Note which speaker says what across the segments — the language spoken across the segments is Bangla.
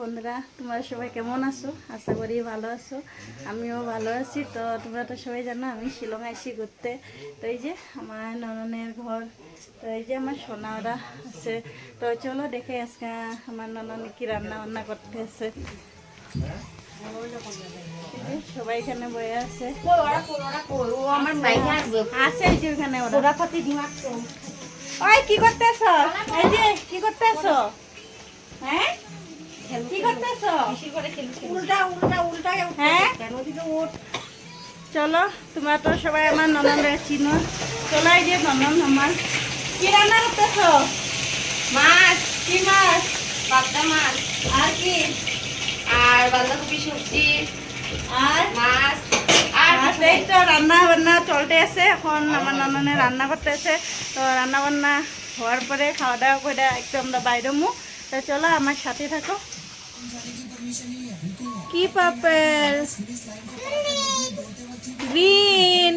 Speaker 1: বন্ধুরা, তোমরা সবাই কেমন আছো? আশা করি ভালো আছো। আমিও ভালো আছি। তো তোমরা তো সবাই জানো, আমি শিলং আইসি ঘুরতে। তো এই যে আমার নননের ঘর, তো এই যে আমার সোনা ওরা আছে। তো চলো দেখে আজকে আমার ননন কি রান্না বান্না করতে আছে। সবাই এখানে বয়ে আছে। আছে এই যে ওখানে ওরা। ওই, কি করতেছ? এই যে, কি করতেছ? হ্যাঁ? কি করতেছ? হ্যাঁ? চলো তোমরা তো সবাই আমার ননদের চিনো। চলো এই যে ননন আমার। কি রান্না করতেছ?
Speaker 2: মাছ
Speaker 1: কি মাছ?
Speaker 2: পাবদা মাছ।
Speaker 1: আর কি?
Speaker 2: আর বাঁধাকপি সবজি।
Speaker 1: আর?
Speaker 2: মাছ। আর
Speaker 1: আর তো রান্না বান্না চলতে আছে। এখন আমার নননে রান্না করতে আছে তো রান্না বান্না হওয়ার পরে খাওয়া দাওয়া করে একটু আমরা বাইরে মু তো চলো আমার সাথে থাকো। কি পাপেল? গ্রিন।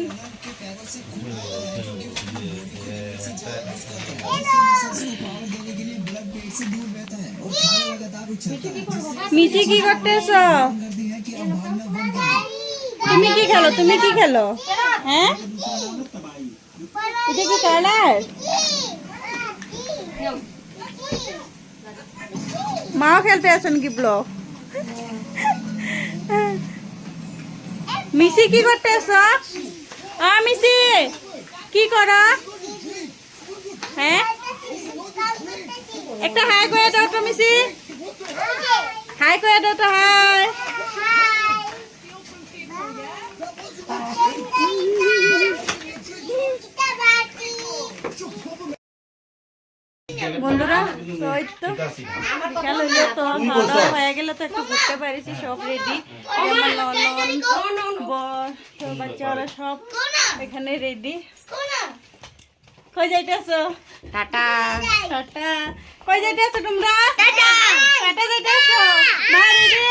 Speaker 1: মিচি কি করতেছ? তুমি কি খেলো? তুমি কি খেলো? হ্যাঁ? এটা কি কালার? মাও খেলতে আসুন কি ব্লক মিসি কি করতে আস আ মিসি কি কর হ্যাঁ একটা হাই করে দাও তো মিসি হাই করে দাও তো হাই বন্ধুরা তো এই তো বিকাল হইলে তো খাওয়া দাওয়া হয়ে গেলে তো একটু ঘুরতে পারিছি সব রেডি বাচ্চারা সব এখানে রেডি কই যাইতেছো?
Speaker 2: টাটা।
Speaker 1: টাটা। কই যাইতেছো তোমরা? টাটা। টাটা যাইতেছো? মা রেডি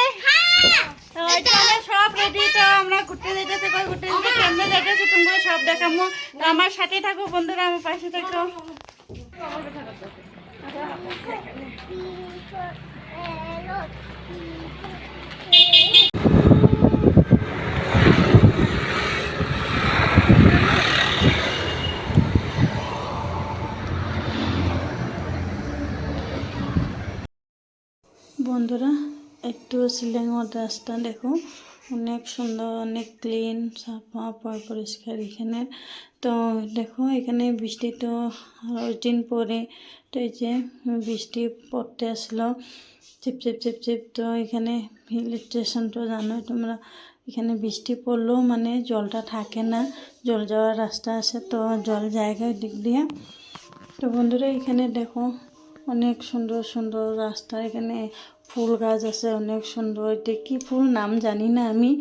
Speaker 1: তো এখানে সব রেডি তো আমরা ঘুরতে যাইতেছি কই ঘুরতে যাইতে কেমনে যাইতেছি তোমরা সব দেখামো। তো আমার সাথে থাকো বন্ধুরা আমার পাশে থাকো। বন্ধুরা একটু শিলংয়ের রাস্তা দেখো। অনেক সুন্দর, অনেক ক্লিন সাফা পরিষ্কার এখানে। তো দেখো, এখানে বৃষ্টি তো দিন পরে, তো এই যে বৃষ্টি পড়তে আসলো। চিপ চিপ চিপ চিপ, তো এখানে হিল স্টেশন তো জানোই তোমরা, এখানে বৃষ্টি পড়লেও মানে জলটা থাকে না। জল যাওয়ার রাস্তা আছে, তো জল জায়গায় দিক দিয়ে। তো বন্ধুরা, এখানে দেখো অনেক সুন্দর সুন্দর রাস্তা এখানে ফুল গাছ আছে, অনেক সুন্দর। এটা কি ফুল নাম জানি না আমি।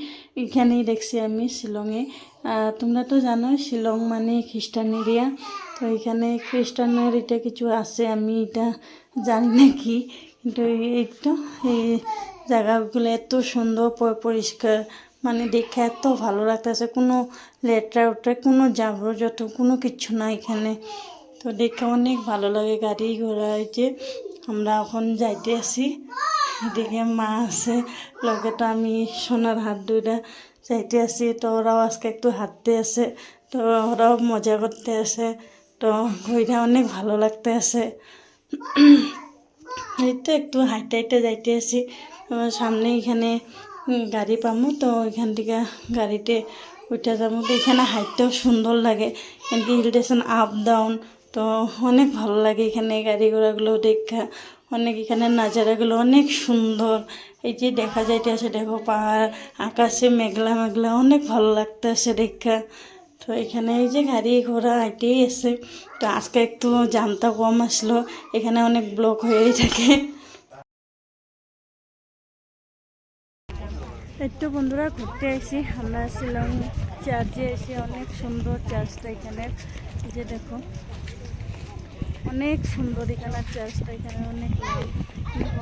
Speaker 1: এখানেই দেখছি আমি, শিলংয়ে। তোমরা তো জানো, শিলং মানে খ্রিস্টান এরিয়া। তো এখানে খ্রিস্টানের এটা কিছু আছে, আমি এটা জানি না কি। কিন্তু এই তো, এই জায়গাগুলো এত সুন্দর পরিষ্কার। মানে দেখে এত ভালো লাগতেছে। কোনো লেটরা উটরা কোনো জাবর যত কোনো কিছু না এখানে। তো দেখে অনেক ভালো লাগে গাড়ি ঘোড়া যে আমরা এখন যাইতে আছি এদিকে মা আছে লগে তো আমি সোনার হাত দুইটা যাইতে আছি, তো ওরাও আজকে একটু হাঁটতে আছে, তো ওরাও মজা করতে আছে, তো ঘুরে অনেক ভালো লাগতে আছে। এই তো একটু হাইটে হাইটে যাইতে আছি সামনে এখানে গাড়ি পামো, তো ওইখান থেকে গাড়িতে উঠে যাব, তো এখানে হাইটটাও সুন্দর লাগে কিন্তু হিল স্টেশন আপ ডাউন তো অনেক ভালো লাগে এখানে গাড়ি ঘোড়াগুলো দেখা। অনেক এখানে নাজারাগুলো অনেক সুন্দর। এই যে দেখা যাইতেছে, দেখো পাহাড়, আকাশে মেঘলা মেঘলা, অনেক ভালো লাগতেছে দেখা। তো এখানে এই যে গাড়ি ঘোড়া হাইটেই আছে। তো আজকে একটু জামটা কম আসলো, এখানে অনেক ব্লক হয়েই থাকে। একটু বন্ধুরা, ঘুরতে আসি আমরা ছিলাম চার্চে এসে অনেক সুন্দর চার্চটা এখানে যে দেখো অনেক সুন্দর এখানে চার্চটা এখানে অনেক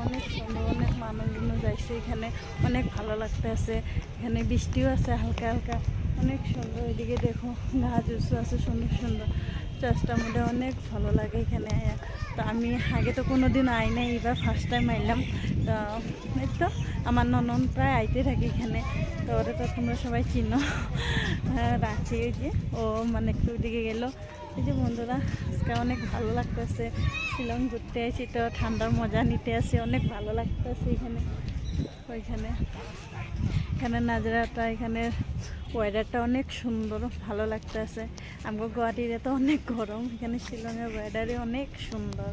Speaker 1: অনেক- সুন্দর অনেক মানুষজন যাইছে এখানে অনেক ভালো লাগতে আছে এখানে বৃষ্টিও আছে হালকা হালকা অনেক সুন্দর। এদিকে দেখো গাছ উঁচু আছে সুন্দর সুন্দর। চার্চটার মধ্যে অনেক ভালো লাগে এখানে। তো আমি আগে তো কোনো দিন আই নাই এবার ফার্স্ট টাইম আইলাম। তো এই তো আমার ননন প্রায় আইতে থাকে এখানে। তো ওরা তো তোমরা সবাই চিনো। হ্যাঁ, রাঁচি ওই যে ও মানে একটু দিকে গেলো। এই যে বন্ধুরা, আজকে অনেক ভালো লাগতেছে। শিলং ঘুরতে আসি তো, ঠান্ডার মজা নিতে আসি অনেক ভালো লাগতেছে এখানে, ওইখানে। এখানে নাজরাটা, এখানে ওয়েদারটা অনেক সুন্দর, ভালো লাগতেছে। আমার গুয়াহাটিতে তো অনেক গরম, এখানে শিলংয়ের ওয়েদারে অনেক সুন্দর।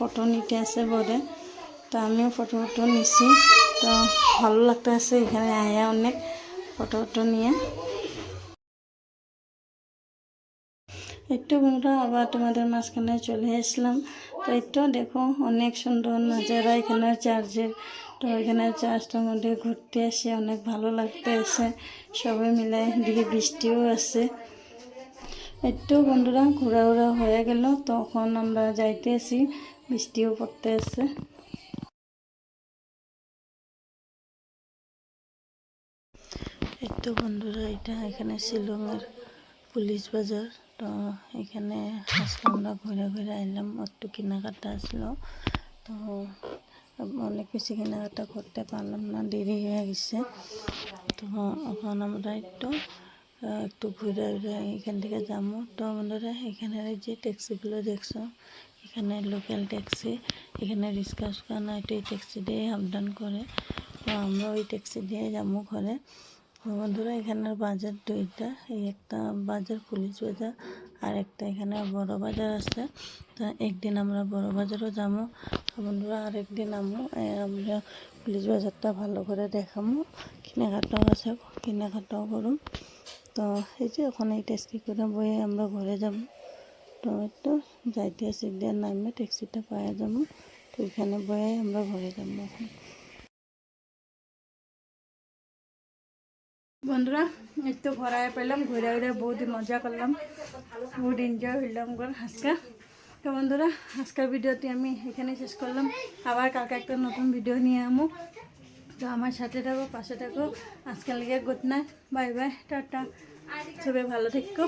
Speaker 1: ফটো নিতে আছে বলে তো আমিও ফটো ফটো নিছি। তো ভালো লাগতেছে এখানে আয়া অনেক ফটো ফটো নিয়ে। একটু বন্ধুরা আবার তোমাদের মাঝখানে চলে আসলাম। তো একটু দেখো অনেক সুন্দর নাজারা এখানে চার্জের তো এখানে চার্জটার মধ্যে ঘুরতে আসে, অনেক ভালো লাগতে আছে সবাই মিলে এদিকে বৃষ্টিও আছে। একটু বন্ধুরা ঘোরা ঘোরা হয়ে গেল, তখন আমরা যাইতে আসি বৃষ্টিও পড়তে আছে। একটু বন্ধুরা, এটা এখানে শিলংয়ের পুলিশ বাজার। তো এখানে আজকে আমরা ঘুরে ঘুরে আইলাম, একটু কেনাকাটা আসলো। তো অনেক বেশি কেনাকাটা করতে পারলাম না, দেরি হয়ে গেছে। তো এখন আমরা একটু একটু ঘুরে ঘুরে এখান থেকে যাব। তো বন্ধুরা এখানে এই যে ট্যাক্সিগুলো দেখছ এখানে লোকাল ট্যাক্সি এখানে রিক্সা এটা এই ট্যাক্সি দিয়ে ডাউন করে। তো আমরা ওই ট্যাক্সি দিয়ে যাব ঘরে। বন্ধুরা এখানের বাজার দুইটা, এই একটা বাজার পুলিশ বাজার আর একটা এখানে বড় বাজার আছে। তো একদিন আমরা বড় বাজারও যাব। বন্ধুরা, আরেকদিন আমো আমরা পুলিশ বাজারটা ভালো করে দেখামো কেনাকাটাও আছে, কেনাকাটাও করুম তো এই যে ওখানে এই ট্যাক্সি করে বয়ে আমরা ঘরে যাব। তো একটু যাইতে আসি। দিয়ে নামে ট্যাক্সিটা পাওয়া যাব তো এখানে বয়ে আমরা ঘরে যাব এখন। বন্ধুরা একটু ঘোরায় পেলাম। ঘুরে ঘুরে বহুত মজা করলাম। বহুত এনজয় হইলাম ঘর আজকে। তো বন্ধুরা, আজকের ভিডিওটি আমি এখানে শেষ করলাম। আবার কালকে একটা নতুন ভিডিও নিয়ে আমো। তো আমার সাথে থাকো, পাশে থাকো। আজকাল লিগে good night. Bye bye, tata. সবাই ভালো থেকো।